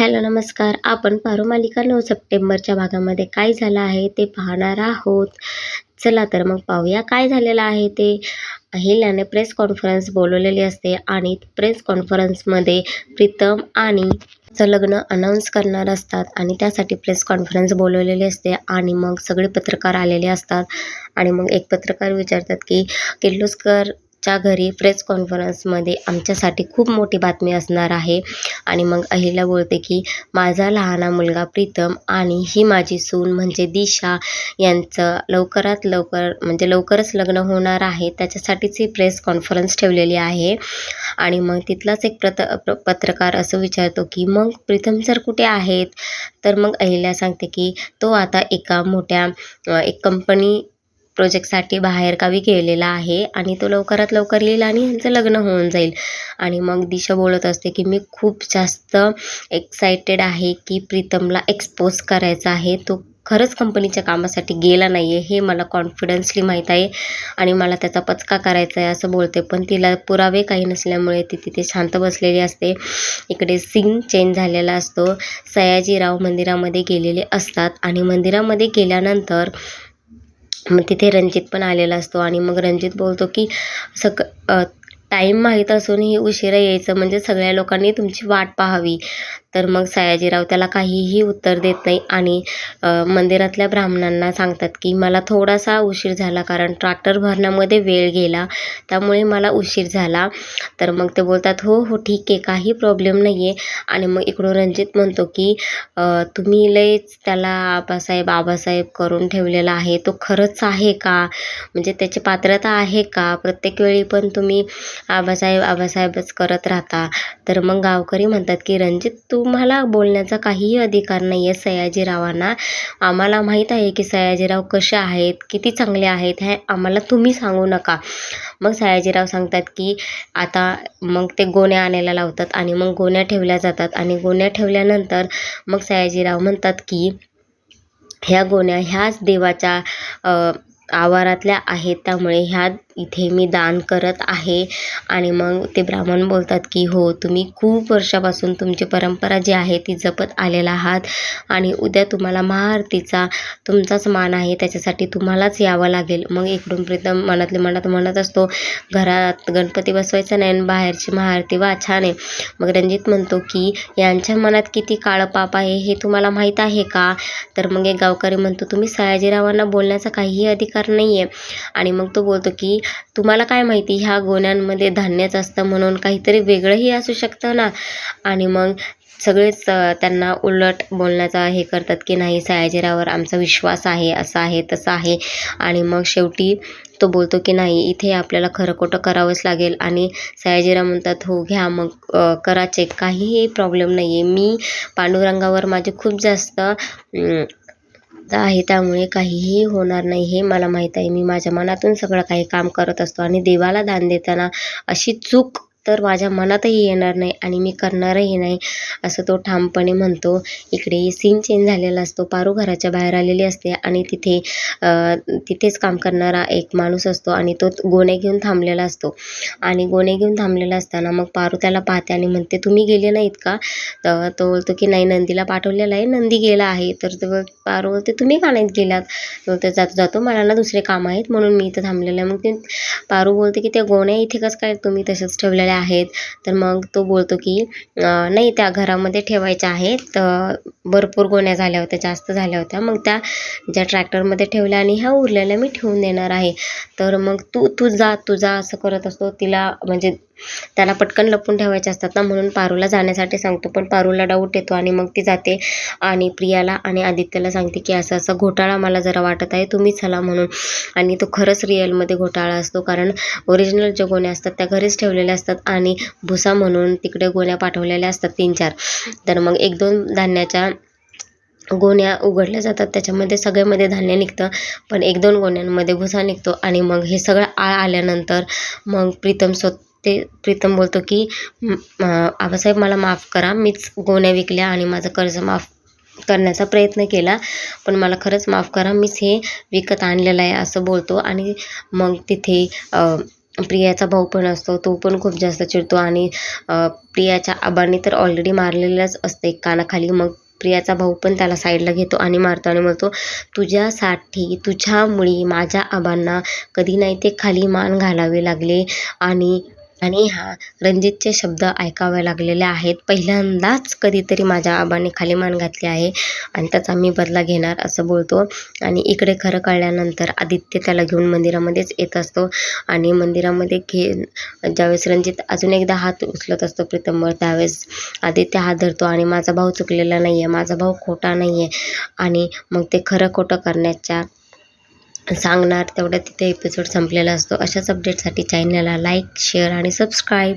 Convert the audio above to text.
Hello नमस्कार. आपण पारो मालिका नऊ सप्टेंबरच्या भागामध्ये काय झालं आहे ते पाहणार आहोत. चला तर मग पाहूया काय झालेलं आहे ते. अहिल्याने प्रेस कॉन्फरन्स बोलवलेली असते आणि प्रेस कॉन्फरन्समध्ये प्रीतम आणि चं लग्न अनाऊन्स करणार असतात आणि त्यासाठी प्रेस कॉन्फरन्स बोलवलेली असते आणि मग सगळे पत्रकार आलेले असतात. आणि मग एक पत्रकार विचारतात की किर्लोस्कर च्या घरी प्रेस कॉन्फरन्समध्ये आमच्यासाठी खूप मोठी बातमी असणार आहे. आणि मग अहिल्या बोलते की माझा लहाना मुलगा प्रीतम आणि ही माझी सून म्हणजे दिशा यांचं लवकरात लवकर म्हणजे लवकरच लग्न होणार आहे. त्याच्यासाठीच ही प्रेस कॉन्फरन्स ठेवलेली आहे. आणि मग तिथलाच एक प्रत पत्रकार असं विचारतो की मग प्रीतम सर कुठे आहेत? तर मग अहिल्या सांगते की तो आता एका मोठ्या एक कंपनी प्रोजेक्टसाठी बाहेरगावी गेलेला आहे आणि तो लवकरात लवकर येईल आणि ह्यांचं लग्न होऊन जाईल. आणि मग दिशा बोलत असते की मी खूप जास्त एक्सायटेड आहे की प्रीतमला एक्सपोज करायचा आहे. तो खरंच कंपनीच्या कामासाठी गेला नाही आहे हे मला कॉन्फिडन्सली माहीत आहे आणि मला त्याचा पचका करायचा आहे असं बोलते. पण तिला पुरावे काही नसल्यामुळे ती तिथे शांत बसलेली असते. इकडे सीन चेंज झालेला असतो. सयाजीराव मंदिरामध्ये गेलेले असतात आणि मंदिरामध्ये गेल्यानंतर मग तिथे रणजित पण आलेला असतो आणि मग रणजित बोलतो की सग टाईम माहीत असूनही उशिरा यायचं म्हणजे सगळ्या लोकांनी तुमची वाट पाहावी. तर मग सयाजीराव त्याला काहीही उत्तर देत नाही आणि मंदिरातल्या ब्राह्मणांना सांगतात की मला थोडासा उशीर झाला कारण ट्रॅक्टर भरण्यामध्ये वेळ गेला त्यामुळे मला उशीर झाला. तर मग ते बोलतात हो हो ठीक आहे काही प्रॉब्लेम नाही आहे आणि मग इकडून रणजित म्हणतो की तुम्ही लयच त्याला आबासाहेब आबासाहेब करून ठेवलेला आहे तो खरंच आहे का? म्हणजे त्याची पात्रता आहे का? प्रत्येक वेळी पण तुम्ही आबासाहेब आबासाहेबच करत राहता. तर मग गावकरी म्हणतात की रणजित तुम्हाला बोलण्याचा काहीही अधिकार नाही आहे सयाजीरावांना. आम्हाला माहीत आहे की सयाजीराव कसे आहेत किती चांगले आहेत हे आम्हाला तुम्ही सांगू नका. मग सयाजीराव सांगतात की आता मग ते गोण्या आणायला लावतात आणि मग गोण्या ठेवल्या जातात आणि गोण्या ठेवल्यानंतर मग सयाजीराव म्हणतात की ह्या गोण्या ह्याच देवाच्या आवारातल्या आहेत. त्यामुळे ह्या इथे मी दान करत आहे. आणि मग ते ब्राह्मण बोलतात की हो तुम्ही खूप वर्षापासून तुमची परंपरा जी आहे ती जपत आलेला आहात. आणि उद्या तुम्हाला महाआरतीचा तुमचाच मान आहे. त्याच्यासाठी तुम्हालाच यावं लागेल. मग इकडून प्रीतम मनातले मनात म्हणत असतो घरात गणपती बसवायचा नाही आणि बाहेरची महाआरती वा छान आहे. मग रणजित म्हणतो की यांच्या मनात किती काळं पाप आहे हे तुम्हाला माहीत आहे का? तर मग एक गावकरी म्हणतो तुम्ही सयाजीरावांना बोलण्याचा काहीही अधिकार नाही आहे आणि मग तो बोलतो की तुम्हाला काय माहिती ह्या गोण्यांमध्ये धान्यच असतं म्हणून काहीतरी वेगळंही असू शकतं ना? आणि मग सगळेच त्यांना उलट बोलण्याचा हे करतात की नाही सयाजीरावर आमचा विश्वास आहे असा आहे तसं आहे. आणि मग शेवटी तो बोलतो की नाही इथे आपल्याला खरं खोटं करावंच लागेल. आणि सयाजीराव म्हणतात हो घ्या मग करा चेक काहीही प्रॉब्लेम नाही आहे मी पांडुरंगावर माझे खूप जास्त अं, आहे त्यामुळे काहीही होणार नाही हे मला माहीत आहे. मी माझ्या मनातून सगळं काही काम करत असतो आणि देवाला दान देताना अशी चूक तर माझ्या मनातही येणार नाही आणि मी करणारही नाही असं तो ठामपणे म्हणतो. इकडे सीन चेंज झालेला असतो. पारू घराच्या बाहेर आलेली असते आणि तिथे तिथेच काम करणारा एक माणूस असतो आणि तो गोणे घेऊन थांबलेला असतो. आणि गोणे घेऊन थांबलेला असताना मग पारू त्याला पाहते आणि म्हणते तुम्ही गेले नाहीत का? तर तो बोलतो की नाही नंदीला पाठवलेला आहे. नंदी गेला आहे. तर पारू बोलते तुम्ही का नाहीत गेलात? तर बोलते जातो जातो. मला ना दुसरे काम आहेत म्हणून मी इथं थांबलेलं आहे. मग ते पारू बोलते की त्या गोण्या इथे कसं काय तुम्ही तसेच ठेवलेल्या आहेत. तर मग तो बोलतो की नाही त्या घरामध्ये ठेवायच्या आहेत. तर भरपूर गोण्या झाल्या होत्या जास्त झाल्या होत्या. मग त्या ज्या ट्रॅक्टरमध्ये ठेवल्या आणि ह्या उरलेल्या मी ठेवून देणार आहे. तर मग तू तू जा तू जा असं करत असतो. तिला म्हणजे त्याला पटकन लपून ठेवायचे असतात ना म्हणून पारूला जाण्यासाठी सांगतो. पण पारूला डाऊट येतो आणि मग ती जाते आणि प्रियाला आणि आदित्यला सांगते की असं असं घोटाळा मला जरा वाटत आहे तुम्ही चला म्हणून. आणि तो खरंच रिअलमध्ये घोटाळा असतो कारण ओरिजिनल ज्या गोण्या असतात त्या घरीच ठेवलेल्या असतात आणि भुसा म्हणून तिकडे गोण्या पाठवलेल्या असतात तीन चार तर मग एक दोन धान्याच्या गोण्या उघडल्या जातात त्याच्यामध्ये सगळ्यामध्ये धान्य निघतं पण एक दोन गोण्यांमध्ये भुसा निघतो आणि मग हे सगळं आळ आल्यानंतर मग प्रीतम स्वत ते प्रीतम बोलतो की आबासाहेब मला माफ करा मीच गोण्या विकल्या आणि माझं कर्ज माफ करण्याचा प्रयत्न केला पण मला खरंच माफ करा मीच हे विकत आणलेलं आहे असं बोलतो. आणि मग तिथे प्रियाचा भाऊ पण असतो तो पण खूप जास्त चिडतो आणि प्रियाच्या आबांनी तर ऑलरेडी मारलेलंच असते कानाखाली. मग प्रियाचा भाऊ पण त्याला साईडला घेतो आणि मारतो आणि म्हणतो तुझ्यासाठी तुझ्यामुळे माझ्या आबांना कधी नाही ते खाली मान घालावे लागले आणि आणि हा रणजितचे शब्द ऐकावे लागलेले आहेत. पहिल्यांदाच कधीतरी माझ्या आबाने खाली मान घातली आहे आणि त्याचा मी बदला घेणार असं बोलतो. आणि इकडे खरं कळल्यानंतर आदित्य त्याला घेऊन मंदिरामध्येच येत असतो. आणि मंदिरामध्ये घे ज्यावेळेस रणजित अजून एकदा हात उचलत असतो प्रीतमवर त्यावेळेस आदित्य हात धरतो आणि माझा भाऊ चुकलेला नाही आहे माझा भाऊ खोटा नाही आहे आणि मग ते खरं खोटं करण्याच्या सांगणार तेवढ्या तिथे एपिसोड संपलेला असतो. अशाच अपडेटसाठी चॅनलला लाईक शेअर आणि सबस्क्राईब